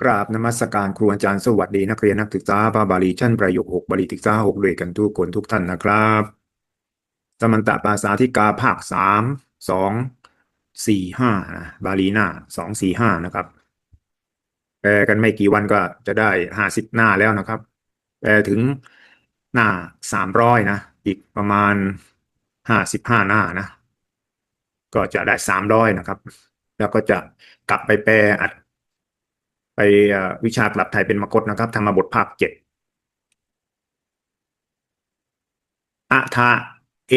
กราบนมัสการครูอาจารย์สวัสดีนักเรียนนักศึกษาพระบาลีชั้นประโยคหกบาลีศึกษาหกด้วยกันทุกคนทุกท่านนะครับสมันตภาษาธิกาภาคสามสองสี่ห้านะบาลีหน้าสองสี่ห้านะครับแปลกันไม่กี่วันก็จะได้ห้าสิบหน้าแล้วนะครับแปลถึงหน้าสามร้อยนะ อีกประมาณห้าสิบห้าหน้านะ ก็จะได้สามร้อยนะครับ แล้วก็จะกลับไปแปลอัด ไปวิชากลับไทยเป็นมคตนะครับธรรมบทภาคเจ็ดอะทะเอ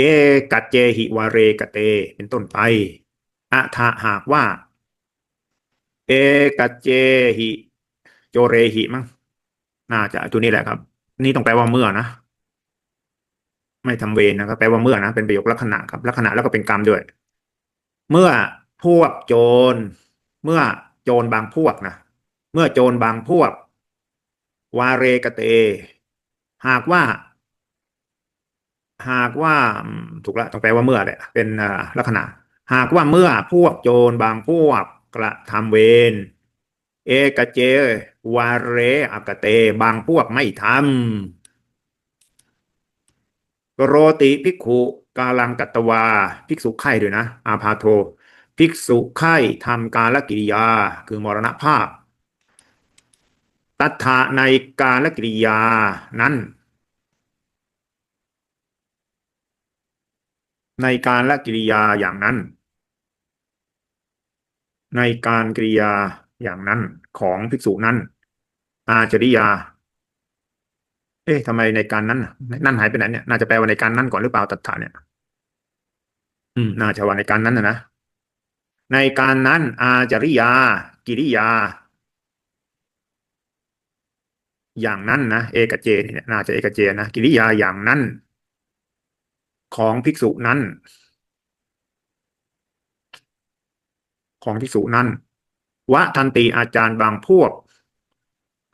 กัจเจหิวาเรกเต เป็นต้นไปอะทะหากว่า เอกัจเจหิโจเรหิมั้งน่าจะตัวนี้แหละครับ นี่ต้องแปลว่าเมื่อนะ ไม่ทำเวรนะครับแปลว่าเมื่อนะเป็นประโยคลักษณะครับลักษณะแล้วก็เป็นกรรมด้วย เมื่อพวกโจร เมื่อโจรบางพวกนะ เมื่อโจรบางพวก วาเรกเต หากว่า หากว่าถูกละต้องแปลว่าเมื่อแหละเป็นลักษณะ หากว่าเมื่อพวกโจรบางพวกกระทำเวรเอกเจ วาเรอกเต บางพวกไม่ทำโรติภิกขุกาลังกัตตวา ภิกษุไข่ด้วยนะ อาพาโท ภิกษุไข่ทำกาลกิริยา คือมรณภาพ ตัทธะในกาลกิริยานั้น ในการละกิริยาอย่างนั้น ในการกริยาอย่างนั้นของภิกษุนั้น อาจริยา เอ๊ะทำไมในการนั้นน่ะนั่นหายไปไหนเนี่ยน่าจะแปลว่าในการนั้นก่อนหรือเปล่าตัทธะเนี่ย อืมน่าจะว่าในการนั้นนะนะในการนั้นอาจริยา กิริยา อย่างนั้นนะเอกเจเนี่ยน่าจะเอกเจนะกิริยาอย่างนั้น ของภิกษุนั้น ของภิกษุนั้นวะทันติอาจารย์บางพวก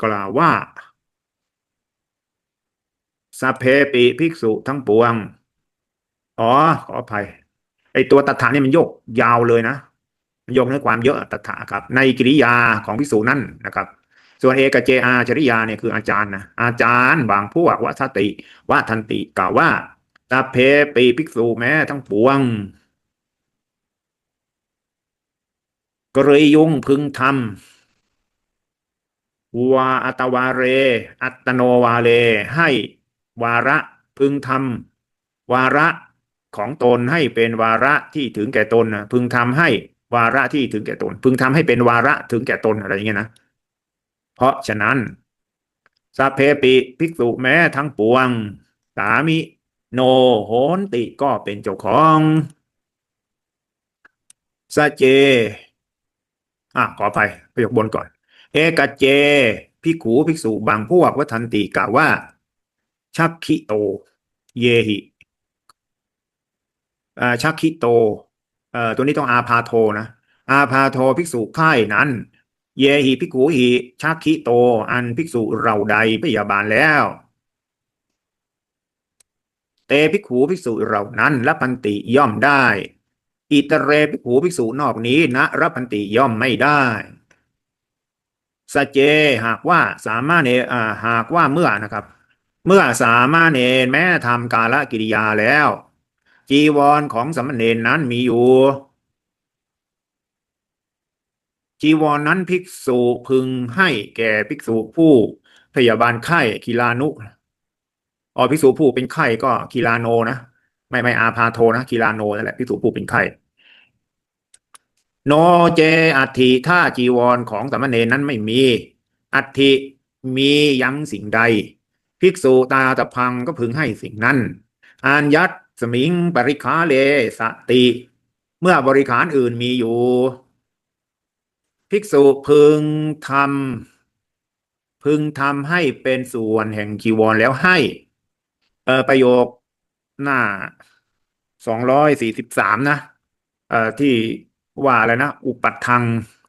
กล่าวว่าสัพเพปิภิกษุทั้งปวง อ๋อ ขออภัย ไอตัวตัฐานี่มันโยกยาวเลยนะมันโยกเนื้อความเยอะตัฐาครับ ในกิริยาของภิกษุนั่นนะครับ ส่วนเอกเจอาจริยาเนี่ยคืออาจารย์นะอาจารย์บางพวกวัสติวะทันติกล่าวว่าสัพเพปิภิกษุแม้ทั้งปวงกรยุงพึงทำวาอัตวาเร อัตโนวาเล ให้วาระพึงทำวาระของตนให้เป็นวาระที่ถึงแก่ตนนะพึงทำให้วาระที่ถึงแก่ตน พึงทำให้เป็นวาระถึงแก่ตนอะไรอย่างเงี้ยนะ ราะฉะนั้นสัพเพปิภิกษุแม้ทั้งปวง สามิโนโหนติก็เป็นเจ้าของสเจ อะขออภัยประโยคบนก่อน เอกเจพิกขูภิกษุบางพวกวัทันติกล่าวว่า ชักคิโต เยหิอ่าชักคิโต เอ่อตัวนี้ต้องอาพาโทนะ อาพาโทภิกษุค่ายนั้น เยหิภิกขุหิชักคิโต อันภิกษุเราใดพยาบาลแล้ว เตภิกขุภิกษุเรานั้นละพันติย่อมได้ อิตเรภิกขุภิกษุนอกนี้นะรับพันติย่อมไม่ได้สเจหากว่าสามารถเนอ่าหากว่าเมื่อนะครับ เมื่อสามารถเนแม้ทำกาลกิริยาแล้ว จีวรของสามเณรนั้นมีอยู่ จีวรนนั้นภิกษุพึงให้แก่ภิกษุผู้พยาบาลไข้กีฬานุอ๋อภิกษุผู้เป็นไข้ก็กีฬาโนนะไม่ไม่อาพาโทนะกีฬาโนนั่นแหละภิกษุผู้เป็นไข้โนเจอัฐิถ้าจีวรของสามเณรนั้นไม่มี อัฐิมียังสิ่งใด ภิกษุตาตะพังก็พึงให้สิ่งนั้นอานยัตสมิงปริคาเลสติ เมื่อบริขารอื่นมีอยู่ ภิกษุพึงทำพึงทำให้เป็นส่วนแห่งจีวรแล้วให้เออประโยคหน้าสองร้อยสี่สิบสามนะเอ่อที่ว่าอะไรนะ อุปัฏทัง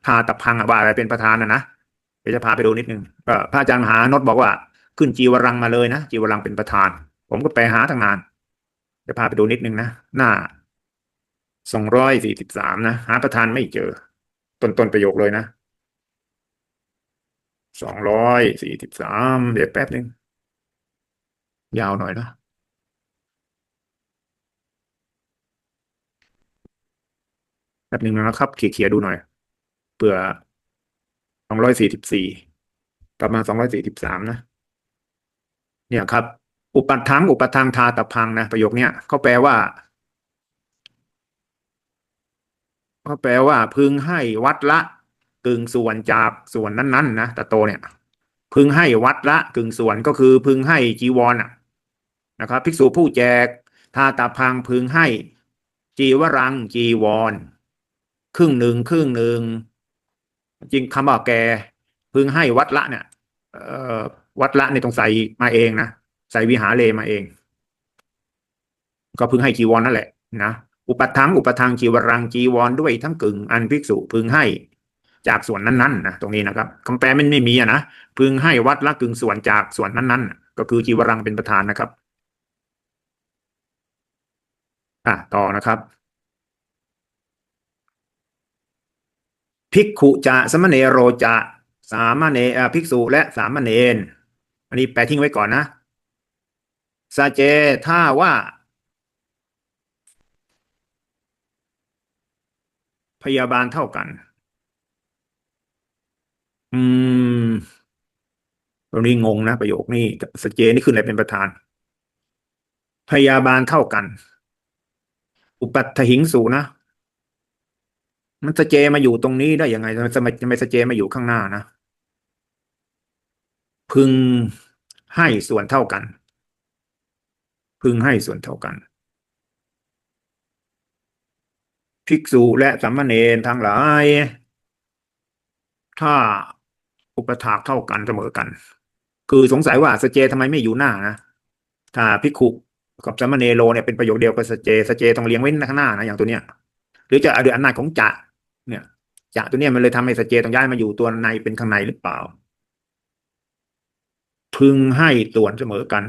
พาตพังอะว่าอะไรเป็นประธานนะนะเดี๋ยวจะพาไปดูนิดนึงเอ่อพระอาจารย์มหานตบอกว่า ขึ้นจีวรังมาเลยนะจีวรังเป็นประธาน ผมก็ไปหาตั้งนาน จะพาไปดูนิดนึงนะ หน้าสองร้อยสี่สิบสามนะ หาประธานไม่เจอ ต้นต้นประโยคเลยนะสองร้อยสี่สิบสามเดี๋ยวแป๊บหนึ่งยาวหน่อยนะแป๊บหนึ่งนะครับเขี่ยๆดูหน่อยเผื่อสองร้อยสี่สิบสี่ประมาณสองร้อยสี่สิบสามนะ เนี่ยครับ อุปทังอุปทังทาตพังนะประโยคเนี้ยเขาแปลว่า เขาแปลว่า พึงให้วัดละกึ่งส่วนจากส่วนนั้นๆนะตะโตเนี่ย พึงให้วัดละกึ่งส่วนก็คือพึงให้จีวรน่ะนะครับ ภิกษุผู้แจกทาตพังพึงให้ จีวรังจีวร ครึ่งหนึ่งครึ่งหนึ่งจริงคำว่าแก พึงให้วัดละเนี่ยเอ่อวัดละในยต้องใส่มาเองนะใส่วิหารเลมาเอง ก็พึงให้จีวรนั่นแหละนะ อุปทังอุปทังจีวรังจีวรด้วยทั้งกึ่งอันภิกษุพึงให้ จากส่วนนั้นๆนะตรงนี้นะครับคำแปลมันไม่มีอะนะพึงให้วัดละกึ่งส่วนจากส่วนนั้นๆ ก็คือจีวรังเป็นประธานนะครับอะต่อนะครับภิกขุจะสมณเนโรจะสามเณรภิกษุและสามเณรอันนี้แปลทิ้งไว้ก่อนนะสาเจถ้าว่า พยาบาลเท่ากัน อืมตรงนี้งงนะประโยคนี้สเจนี่ขึ้นอะไรเป็นประธาน พยาบาลเท่ากัน อุปัตถหิงสูนะมันสเจมาอยู่ตรงนี้ได้ยังไงทำไมทำไมทำไมสเจมาอยู่ข้างหน้านะพึงให้ส่วนเท่ากัน พึงให้ส่วนเท่ากัน ภิกษุและสามเณรทั้งหลาย ถ้าอุปถากเท่ากันเสมอกัน คือสงสัยว่าสเจทำไมไม่อยู่หน้านะถ้าภิกขุกับสามเณรโลเนี่ยเป็นประโยคเดียวกับสเจสเจต้องเลี้ยงไว้ข้างหน้านะอย่างตัวเนี้ย หรือจะเอาด้วยอำนาจของจะเนี่ยจะตัวเนี้ยมันเลยทำให้สเจต้องย้ายมาอยู่ตัวในเป็นข้างในหรือเปล่า พึงให้ส่วนเสมอกัน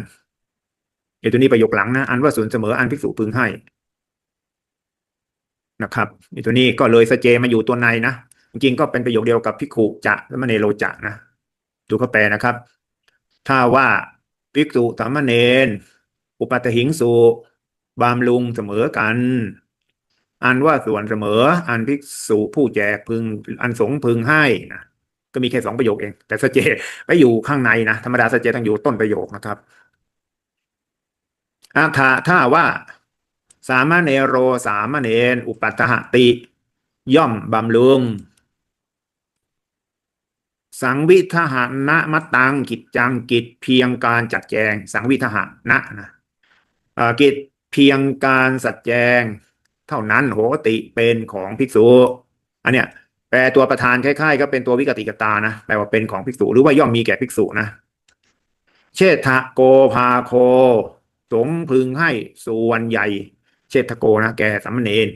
ไอ้ตัวนี้ประโยคหลังนะอันว่าส่วนเสมออันภิกษุพึงให้ นะครับไอ้ตัวนี้ก็เลยสเจมาอยู่ตัวในนะ จริงๆก็เป็นประโยคเดียวกับภิขุจะและมเนโรจะนะดูเขาแปลนะครับ ถ้าว่าภิกษุสามเณรอุปัตหิงสุบามลุงเสมอกัน อันว่าส่วนเสมอ อันภิกษุผู้แจกพึง อันสงพึงให้นะก็มีแค่สองประโยคเอง แต่สเจไปอยู่ข้างในนะธรรมดาสเจต้องอยู่ต้นประโยคนะครับอาถาถ้าว่า สามเณโรสามเณรอุปัตหติ ย่อมบำรุง สังวิทหานะมะตังกิจจังกิจเพียงการจัดแจง สังวิทหานะนะกิจเพียงการสัดแจง เท่านั้นโหติเป็นของภิกษุอันเนี้ยแปลตัวประธานคล้ายๆ ก็เป็นตัววิกติกตานะแปลว่าเป็นของภิกษุหรือว่าย่อมมีแก่ภิกษุนะเชษฐโกภาโค สงพึงให้ส่วนใหญ่ เชษฐโกนะแกสามเณร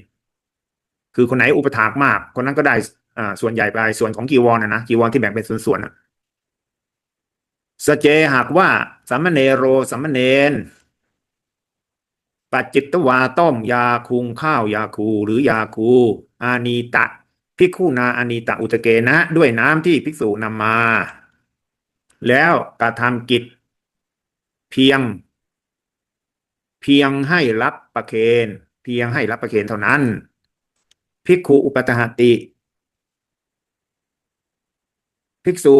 คือคนไหนอุปถากมาก คนนั้นก็ได้อ่าส่วนใหญ่ไปส่วนของจีวรนะนะจีวรที่แบ่งเป็นส่วนๆนะสเจหากว่าสามเณโรสามเณรปัจจิตวาต้มยาคุงข้าวยาคูหรือยาคูอานีตะภิกขุนาอานีตะอุตเกนะ ด้วยน้ำที่ภิกษุนำมา แล้วกระทำกิจเพียง เพียงให้รับ ประเคนเพียงให้รับประเคนเท่านั้น ภิกขุอุปตหติ ภิกษุ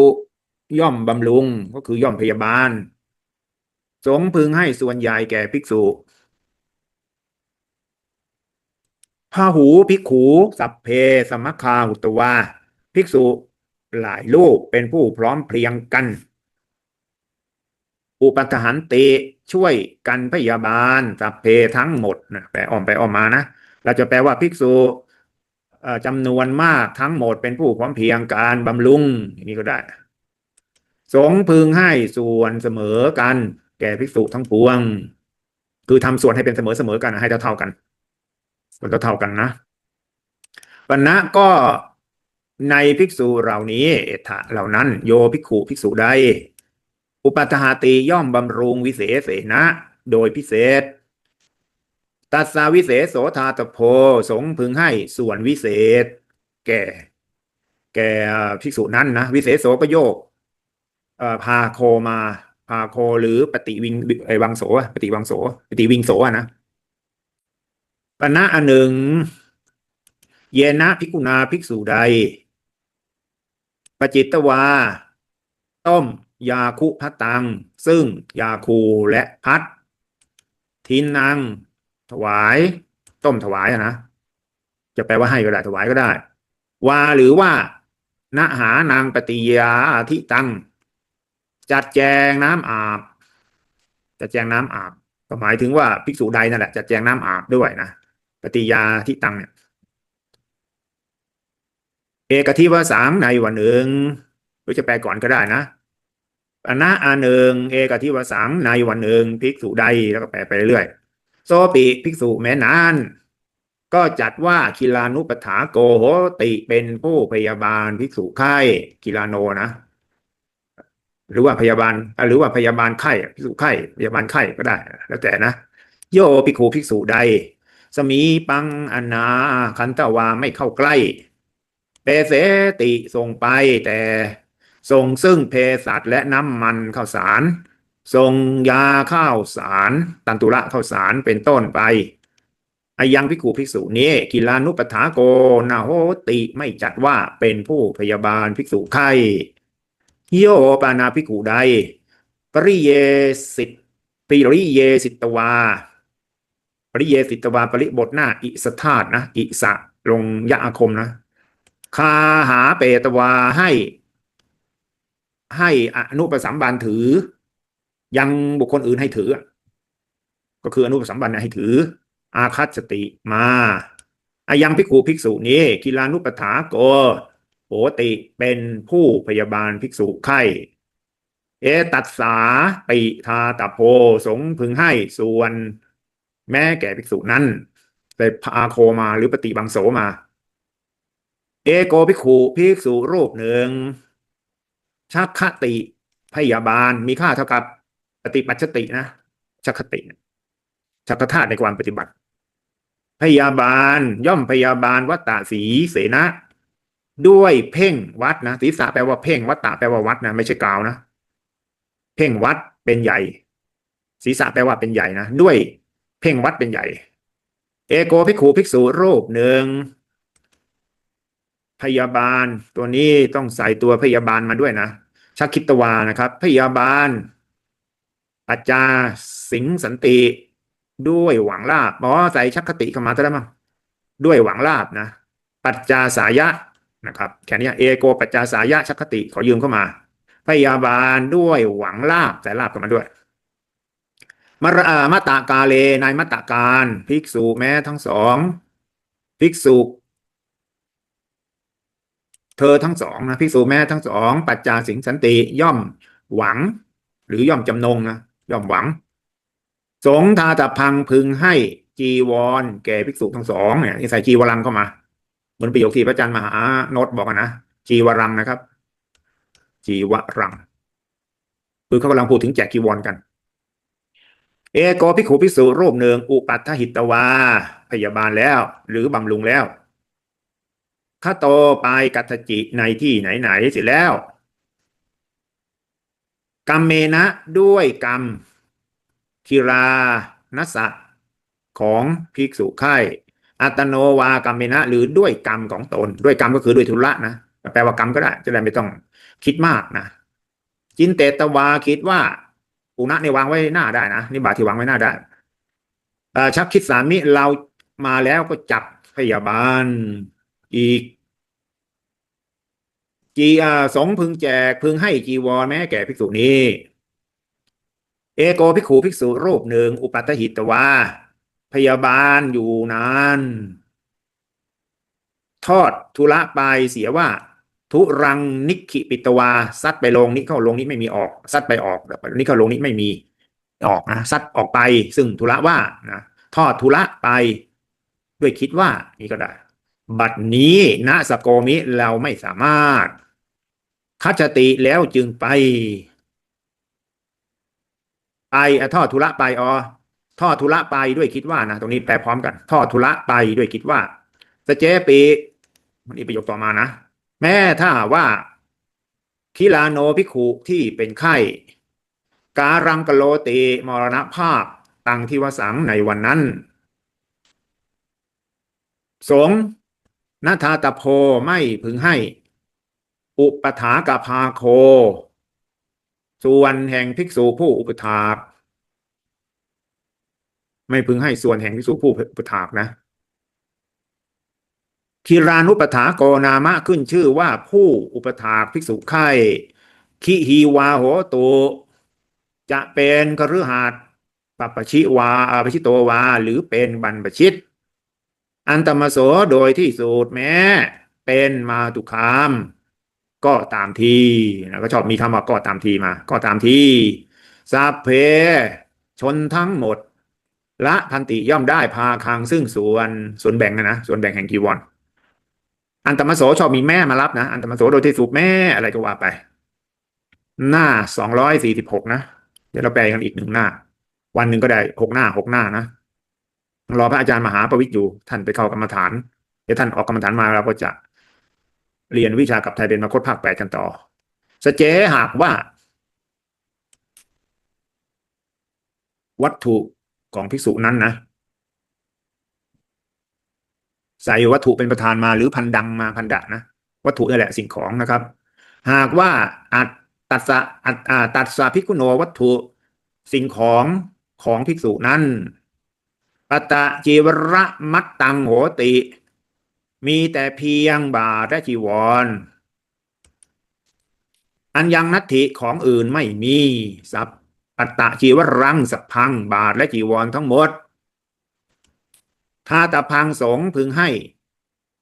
ย่อมบำรุงก็คือย่อมพยาบาล สงพึงให้ส่วนใหญ่แก่ภิกษุพาหูภิกขุสัพเพสมคาหุตวาภิกษุหลายรูปเป็นผู้พร้อมเพรียงกัน อุปทหันติช่วยกันพยาบาลสัพเพทั้งหมดนะแปลอ้อมไปอ้อมมานะเราจะแปลว่าภิกษุจำนวนมากทั้งหมดเป็นผู้พร้อมเพียงการบำรุงอย่างนี้ก็ได้ สงพึงให้ส่วนเสมอกัน แก่ภิกษุทั้งปวง คือทำส่วนให้เป็นเสมอเสมอกันให้เท่าเท่าๆกันส่วนเท่าเท่ากันนะปัณณะก็ในภิกษุเหล่านี้เอถะเหล่านั้น โยภิกขุภิกษุใด อุปัฏฐาติย่อมบำรุงวิเศษเสนะ โดยพิเศษ ตัสสาวิเศษโสทาตโพสงพึงให้ส่วนวิเศษ แก่ แก่ภิกษุนั้นนะ วิเศษโสประโยคพาโคมาพาโคหรือปฏิวิงไอ้วังโสปฏิวังโสปฏิวิงโสะนะปณะอันหนึ่ง เยนะภิกุนาภิกษุใดปจิตตวา ต้ม ยาคุพัตตัง ซึ่งยาคูและพัดทินนังถวาย ต้มถวายนะ จะแปลว่าให้ก็ได้ถวายก็ได้ วาหรือว่าณหานางปฏิยาทิตัง จัดแจงน้ำอาบ จัดแจงน้ำอาบ ก็หมายถึงว่าภิกษุใดนั่นแหละจัดแจงน้ำอาบด้วยนะปฏิยาทิตังเนี่ยเอกทิวสามในวันหนึ่งหรือจะแปลก่อนก็ได้นะ อนะอานึงเอกทิวสังในวันหนึ่งภิกษุใดแล้วก็แปลไปเรื่อยโซปิภิกษุแม้นาน ก็จัดว่าคิลานุปถาโกโหติเป็นผู้พยาบาลภิกษุไข้คิลาโนนะ หรือว่าพยาบาลอะหรือว่าพยาบาลไข้ภิกษุไข้พยาบาลไข้ก็ได้ แล้วแต่นะ โยภิกขุภิกษุใด สมีปังอนาคันตวาไม่เข้าใกล้เปเสติส่งไปแต่ ส่งซึ่งเพสัตและน้ำมันข้าวสารส่งยาข้าวสาร ตันตุระข้าวสารเป็นต้นไปอายังพิกูภิกษุนี้กิลานุปถาโกนาโหติไม่จัดว่าเป็นผู้พยาบาลภิกษุไข้โยปานาภิกูใด ปริเยสิตปริเยสิตวา ปริเยสิตวาปริบทหน้าอิสธาตนะ อิสะลงยะอาคมนะ คาหาเปตวาให้ ให้อนุปสัมบันถือ ยังบุคคลอื่นให้ถือ ก็คืออนุปสัมบันให้ถือ อาคัตสติมาอายังภิกขุภิกษุนี้กิลานุปถาโกโหติเป็นผู้พยาบาลภิกษุไข้ เอตัสสาปิทาตโพสงพึงให้ส่วน แม้แก่ภิกษุนั้นไปพาโคมาหรือปฏิบังโสมา เอโกภิกขุภิกษุรูปหนึ่ง ชักคติพยาบาลมีค่าเท่ากับปฏิปัจจตินะชักคติชักคธาตุในความปฏิบัติ พยาบาลย่อมพยาบาลวัตตาสีเสนะ ด้วยเพ่งวัดนะศีรษะแปลว่าเพ่งวัตตาแปลว่าวัดนะไม่ใช่กล่าวนะ เพ่งวัดเป็นใหญ่ ศีรษะแปลว่าเป็นใหญ่นะด้วยเพ่งวัดเป็นใหญ่ เอโกภิกขุภิกษุรูปหนึ่งพยาบาลตัวนี้ต้องใส่ตัวพยาบาลมาด้วยนะ ชกคิตวานะครับ พยาบาลปัจจาสิงสันติ ด้วยหวังลาบอ๋อใส่ชักคติเข้ามาก็ได้มั้งด้วยหวังลาบนะ ปัจจาสายะนะครับแค่นี้เอโกปัจจาสายะชักคติขอยืมเข้ามา พยาบาลด้วยหวังลาบใส่ลาบเข้ามาด้วยมรามาตากาเลนายมาตาการ ภิกษุแม้ทั้งสอง ภิกษุ เธอทั้งสองนะภิกษุแม่ทั้งสอง ปัจจาสิงสันติย่อมหวัง หรือย่อมจำนงนะย่อมหวัง สงทาตพังพึงให้จีวร แก่ภิกษุทั้งสองเนี่ยใส่จีวรังเข้ามาเหมือนประโยคที่พระอาจารย์มหาโนตบอกนะจีวรังนะครับ จีวรัง คือเขากำลังพูดถึงแจกจีวรกัน เอโกภิกขุภิกษุรูปหนึ่งอุปัฏฐหิตวา พยาบาลแล้ว หรือบำรุงแล้ว ข้าโตไปกัตจิในที่ไหนๆเสร็จแล้วกรรมเมนะด้วยกรรมคิรานัสสะของภิกษุไข่อัตโนวากรรมเมนะ หรือด้วยกรรมของตน ด้วยกรรมก็คือด้วยธุระนะแปลว่ากรรมก็ได้จะได้ไม่ต้องคิดมากนะจินเตตวาคิดว่าปุณะเนี่ยวางไว้หน้าได้นะนี่บาทที่วางไว้หน้าได้ชักคิดสามิเรามาแล้วก็จับพยาบาล อีกจีอาสงพึงแจกพึงให้จีวรแม้แก่ภิกษุนี้ เอโกภิกขุภิกษุรูปหนึ่ง อุปัฏฐหิตวาพยาบาลอยู่นานทอดทุระไปเสียว่า ทุรังนิคิปิตวาซัดไปลงนี้เข้าลงนี้ไม่มีออกซัดไปออกแบบนี้เข้าลงนี้ไม่มีออกนะซัดออกไป ซึ่งทุระว่านะทอดทุระไป ด้วยคิดว่านี่ก็ได้ บัดนี้ณสโกมิเราไม่สามารถ คัจติแล้วจึงไป ไปอะทอดทุระไปอ๋อทอดทุระไปด้วยคิดว่านะตรงนี้แปลพร้อมกันทอดทุระไปด้วยคิดว่าสเจปีมันอีกประโยคต่อมานะ แม้ถ้าว่าคิลาโนภิกขุที่เป็นไข้ การังกโลติมรณภาพตังทิวสังในวันนั้น สง นาทาตโพไม่พึงให้ อุปถากภาโค ส่วนแห่งภิกษุผู้อุปถาก ไม่พึงให้ส่วนแห่งภิกษุผู้อุปถากนะคิรานุปถาโกนามะขึ้นชื่อว่าผู้อุปถากภิกษุไข่คิฮีวาโหตุจะเป็นคฤหัสถ์ปปชิวาอาปชิโตวา หรือเป็นบรรพชิต อันตมโสโดยที่สูตรแม้ เป็นมาตุคามก็ตามทีแล้วก็ชอบมีคำว่าก็ตามทีมา ก็ตามทีสัพเพ ชนทั้งหมด ละพันติย่อมได้พาคังซึ่งส่วนส่วนแบ่งนะนะส่วนแบ่งแห่งกีวรอันตมโสชอบมีแม่มารับนะ อันตมโสโดยที่สูบแม่อะไรก็ว่าไป หน้าสองร้อยสี่สิบหกนะ เดี๋ยวเราแปลกันอีกหนึ่งหน้า วันหนึ่งก็ได้หกหน้าหกหน้านะ รอพระอาจารย์มหาประวิตรอยู่ ท่านไปเข้ากรรมฐานเดี๋ยวท่านออกกรรมฐานมาเราก็จะเรียนวิชากับไทยเป็นมาคตภาคแปดกันต่อ สเจหากว่า วัตถุของภิกษุนั้นนะใส่วัตถุเป็นประธานมาหรือพันดังมาพันดะนะวัตถุนี่แหละสิ่งของนะครับ หากว่าอัตตัสสะอัตอาตัสสะภิกุโนวัตถุสิ่งของของภิกษุนั้น ปตะจีวระมัตตังโหติ มีแต่เพียงบาทและจีวร อันยังนัตถิของอื่นไม่มีสัพอัตตะจีวรังสัพพังบาทและจีวรทั้งหมดถ้าตะพังสงพึงให้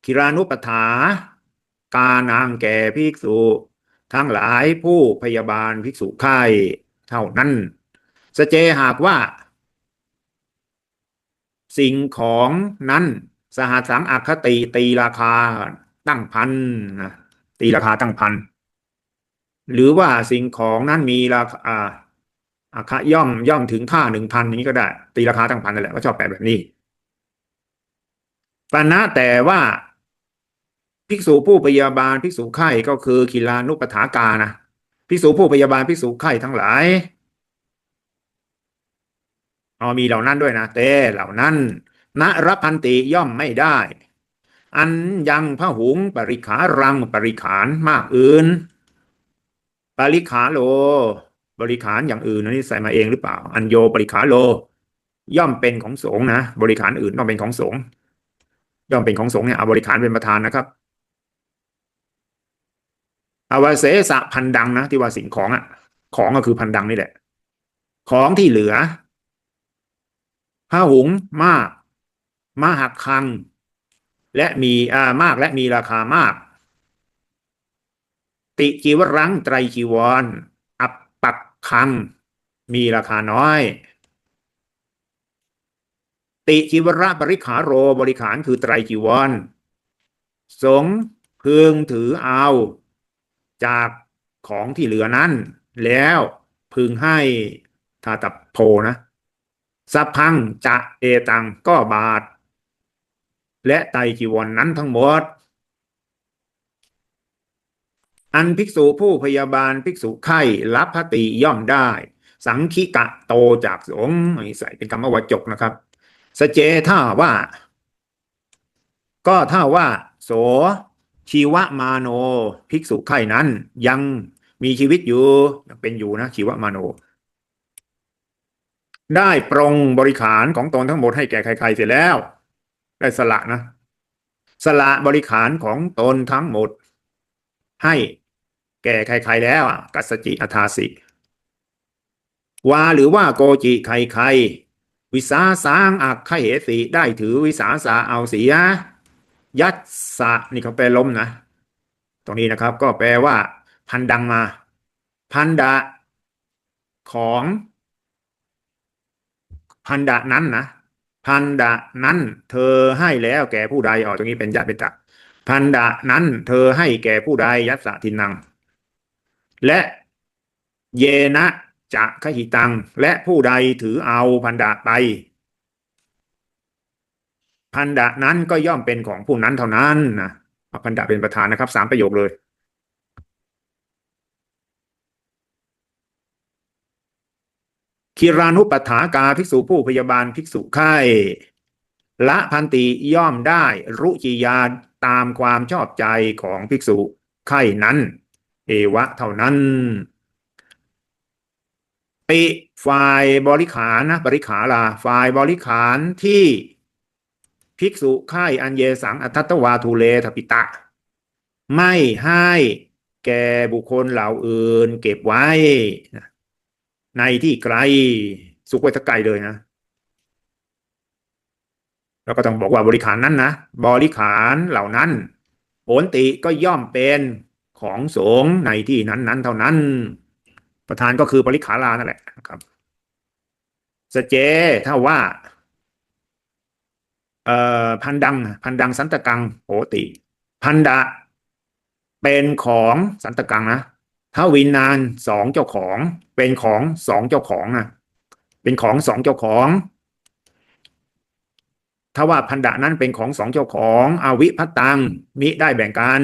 คิรานุปถากานางแก่ภิกษุ ทั้งหลายผู้พยาบาลภิกษุไข่เท่านั้น สเจหากว่า สิ่งของนั้นสหัสสังอัคติตีราคาตั้งพันนะตีราคาตั้งพันหรือว่าสิ่งของนั้นมีราคาอาคาย่อมย่อมถึงค่าหนึ่งพันนี้ก็ได้ ตีราคาตั้งพันนั่นแหละก็ชอบแปลแบบนี้ปณะแต่ว่าภิกษุผู้พยาบาลภิกษุไข่ก็คือคิลานุปถากานะภิกษุผู้พยาบาลภิกษุไข่ทั้งหลาย อ๋อมีเหล่านั้นด้วยนะแต่เหล่านั้นนรพันติย่อมไม่ได้ อันยังพระหุงปริขารังปริขารมากอื่น ปริขาโล บริขารอย่างอื่นนนี้ใส่มาเองหรือเปล่า อันโยปริขาโล ย่อมเป็นของสงนะบริขารอื่นต้องเป็นของสงย่อมเป็นของสงเนี่ยเอาบริขารเป็นประธานนะครับอวเสสะพันดังนะที่ว่าสิ่งของอะ ของก็คือพันดังนี่แหละ ของที่เหลือ ผ้าหุงมากมหักคัง และมีอ่ามากและมีราคามาก ติจีวรังไตรจีวร อัปปักคัง มีราคาน้อย ติจีวระบริขาโรบริขารคือไตรจีวร สงพึงถือเอา จากของที่เหลือนั้น แล้วพึงให้ทาตับโพนะ สัพพังจะเอตังก็บาท และไตจีวรนนั้นทั้งหมด อันภิกษุผู้พยาบาลภิกษุไข้รับพติย่อมได้ สังคิกะโตจากสงใส่เป็นคำว่าจกนะครับ สเจถ้าว่า ก็ถ้าว่า โสชีวมาโน ภิกษุไข่นั้นยังมีชีวิตอยู่ยังเป็นอยู่นะชีวมาโน ได้ปรงบริขารของตนทั้งหมดให้แก่ใครๆเสร็จแล้ว ได้สละนะสละบริขารของตนทั้งหมด ให้แก่ใครๆแล้วกัสจิอัทาสิวาหรือว่าโกจิใครๆวิสาสางอักขเหสีได้ถือวิสาสาเอาเสียยัตสะนี่เขาแปลล้มนะตรงนี้นะครับ ก็แปลว่า พันดังมา พันดะของ พันดะนั้นนะพันดะนั้น เธอให้แล้วแก่ผู้ใดอ๋อตรงนี้เป็นยัตเป็นตะพันดะนั้น เธอให้แก่ผู้ใดยัตสะทินัง และเยนะจะขหิตัง และผู้ใดถือเอาพันดะไป พันดะนั้นก็ย่อมเป็นของผู้นั้นเท่านั้นนะพันดะเป็นประธานนะครับสามประโยคเลย คิรานุปัฏฐากาภิกษุผู้พยาบาลภิกษุไข้ละพันติย่อมได้รุจิยาตามความชอบใจของภิกษุไข้นั้น เอวะเท่านั้นปิฝ่ายบริขารนะบริขาลาฝ่ายบริขารที่ภิกษุไข้อันเยสังอัตตวาทูเลทปิตะ ไม่ให้แก่บุคคลเหล่าอื่นเก็บไว้ ในที่ไกลสุขไว้สักไกลเลยนะ แล้วก็ต้องบอกว่าบริขารนั้นนะบริขารเหล่านั้นโอนติก็ย่อมเป็นของสงในที่นั้นนั้นเท่านั้น ประธานก็คือบริขารานั่นแหละครับสเจถ้าว่าเอ่อพันดัง พันดังสันตกังโหติ พันดะเป็นของสันตกังนะ ถ้าวินนานสองเจ้าของ เป็นของสองเจ้าของนะเป็นของสองเจ้าของ ถ้าว่าพันดะนั้นเป็นของสองเจ้าของอาวิพัตตังมิได้แบ่งกัน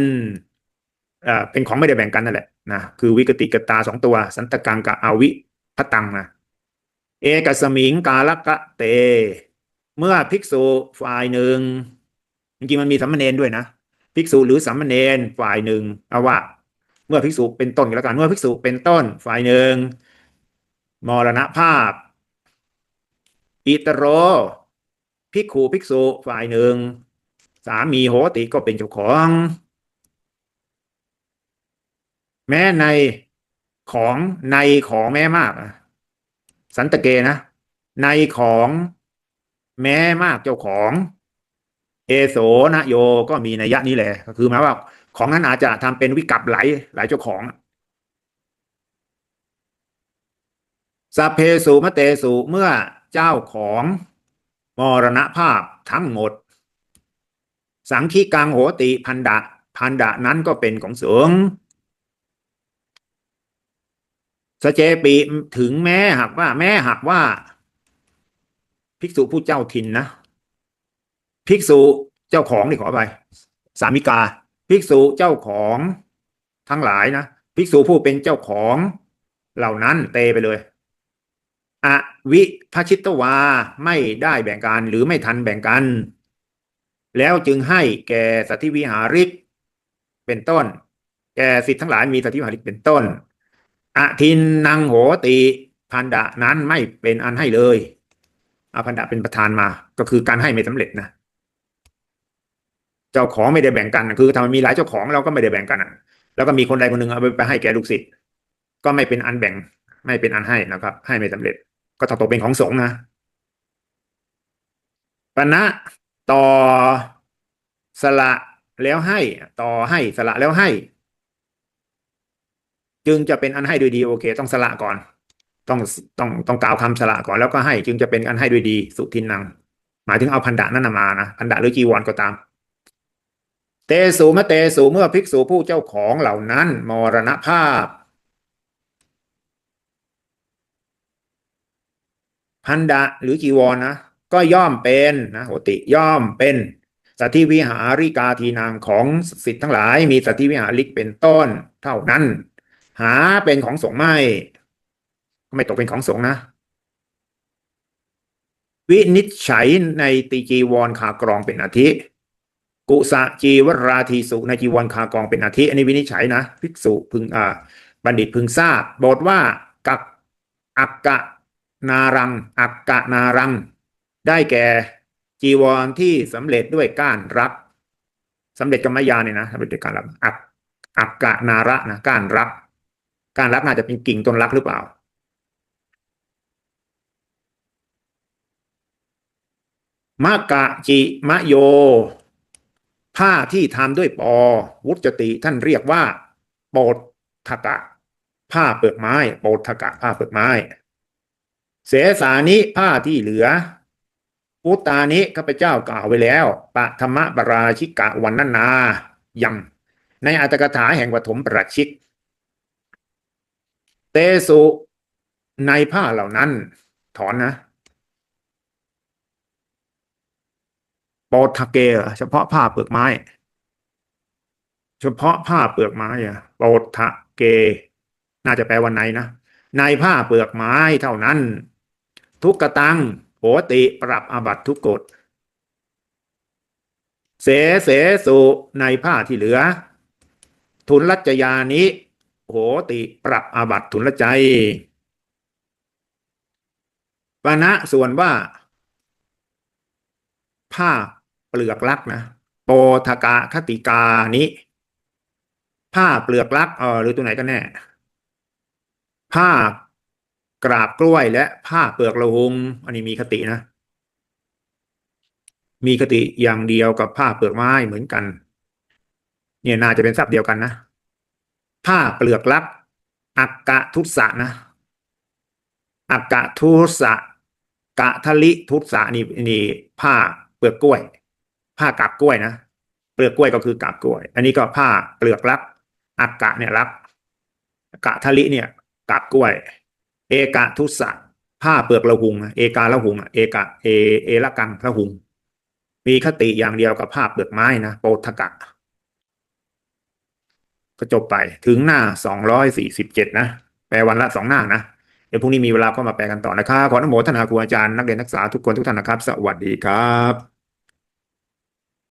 เอ่อเป็นของไม่ได้แบ่งกันนั่นแหละนะคือวิกติกตาสองตัว สันตกังกับอาวิพัตตังนะเอกสมิงกาลกะเต เมื่อภิกษุฝ่ายหนึ่งจริงๆมันมีสัมมเนนด้วยนะ ภิกษุหรือสามมเณรฝ่ายหนึ่งเอาว่า เมื่อภิกษุเป็นต้นกันแล้วกันเมื่อภิกษุเป็นต้นฝ่ายหนึ่งมรณภาพ อิตโรภิกขุภิกษุฝ่ายหนึ่ง สามีโหติก็เป็นเจ้าของ แม้ในของในของแม้มาก สันตเกนะ ในของแม้มากเจ้าของ เอโสนะโยก็มีนัยยะนี้แหละก็คือหมายว่า ของนั้นอาจจะทำเป็นวิกัปหลายหลายเจ้าของสัพเพสุมะเตสุเมื่อเจ้าของมรณภาพทั้งหมด สังคีกังโหติพันดะพันดะนั้นก็เป็นของเสงสเจปีถึงแม้หากว่า แม้หากว่า ภิกษุผู้เจ้าทินนะ ภิกษุเจ้าของนี่ขอไป สามิกา ภิกษุเจ้าของทั้งหลายนะภิกษุผู้เป็นเจ้าของเหล่านั้นเตไปเลยอวิพชิตวาไม่ได้แบ่งกันหรือไม่ทันแบ่งกัน แล้วจึงให้แก่สัตธิวิหาริก เป็นต้น แก่สิทธิ์ทั้งหลายมีสัตธิวิหาริกเป็นต้นอทินนางโหติพันดะนั้นไม่เป็นอันให้เลยอพันดะเป็นประธานมา ก็คือการให้ไม่สำเร็จนะ เจ้าของไม่ได้แบ่งกันคือถ้ามันมีหลายเจ้าของเราก็ไม่ได้แบ่งกันอะแล้วก็มีคนใดคนหนึ่งเอาไปให้แก่ลูกศิษย์ก็ไม่เป็นอันแบ่ง ไม่เป็นอันให้นะครับ ให้ไม่สำเร็จ ก็ต้องตกเป็นของสงฆ์นะปณะต่อสละแล้วให้ ต่อให้สละแล้วให้ จึงจะเป็นอันให้ด้วยดีโอเค ต้องสละก่อน ต้องต้องต้องกล่าวคำสละก่อนแล้วก็ให้ จึงจะเป็นอันให้ด้วยดี สุทินนังหมายถึงเอาพันดะนั่นมานะพันดะหรือจีวรก็ตาม เตสูมะเตสูเมื่อภิกษุผู้เจ้าของเหล่านั้น มรณภาพ พันดะหรือจีวรนะก็ย่อมเป็นนะโหติย่อมเป็นสัตธิวิหาริกาทีนางของสิทธิ์ทั้งหลาย มีสัตธิวิหาริกเป็นต้นเท่านั้น หาเป็นของสงฆ์ไม่ไม่ตกเป็นของสงฆ์นะ วินิจฉัยในตีจีวรคากรองเป็นอาทิ กุสะจีวราทีสุในจีวรคากองเป็นอาทิอันนี้วินิจฉัยนะภิกษุพึงอ่าบัณฑิตพึงทราบบทว่ากักอักกะนารัง อักกะนารัง ได้แก่จีวรที่สำเร็จด้วยก้านรักสำเร็จกรรมยาเนี่ยนะสำเร็จด้วยการรักอักอักกะนาระนะก้านรักก้านรักน่าจะเป็นกิ่งต้นรักหรือเปล่ามะกะจิมะโย ผ้าที่ทำด้วยปอ วุจติท่านเรียกว่าโปดทกะ ผ้าเปลือกไม้โปดทกะผ้าเปลือกไม้ เสสานิผ้าที่เหลืออุตตานิข้าพเจ้ากล่าวไว้แล้วปะธรรมบราชิกะวันนานายังในอัตถกถาแห่งปฐมประชิก เตสุในผ้าเหล่านั้น ถอนนะ ปทเกเหรอเฉพาะผ้าเปลือกไม้ เฉพาะผ้าเปลือกไม้อะโปทเก น่าจะแปลว่าในนะในผ้าเปลือกไม้เท่านั้น ทุกกระตังโหติปรับอาบัตทุกกฎเสเสสุในผ้าที่เหลือ ทุนรัจยานิโหติปรับอาบัตทุนละใจปณะส่วนว่า ผ้า เปลือกลักนะโปทกะคติกานิผ้าเปลือกลักเออหรือตัวไหนกันแน่ ผ้ากราบกล้วยและผ้าเปลือกละหุง อันนี้มีคตินะ มีคติอย่างเดียวกับผ้าเปลือกไม้เหมือนกัน เนี่ยน่าจะเป็นศัพท์เดียวกันนะ ผ้าเปลือกลักอักกะทุสะนะอักกะทุสะกะทะลิทุสะนี่นี่ผ้าเปลือกกล้วย ผ้ากาบกล้วยนะเปลือกกล้วยก็คือกาบกล้วย อันนี้ก็ผ้าเปลือกลักอักกะเนี่ยลักกะทะลิเนี่ยกาบกล้วย เอกะทุสะผ้าเปลือกละหุงเอกาละหุงเอกะเอเอละกังละหุง มีคติอย่างเดียวกับผ้าเปลือกไม้นะโปทกะ ก็จบไปถึงหน้าสองร้อยสี่สิบเจ็ดนะแปลวันละสองหน้านะเดี๋ยวพรุ่งนี้มีเวลาก็มาแปลกันต่อนะครับขออนุโมทนาครูอาจารย์นักเรียนนักศึกษาทุกคนทุกท่านนะครับ สวัสดีครับ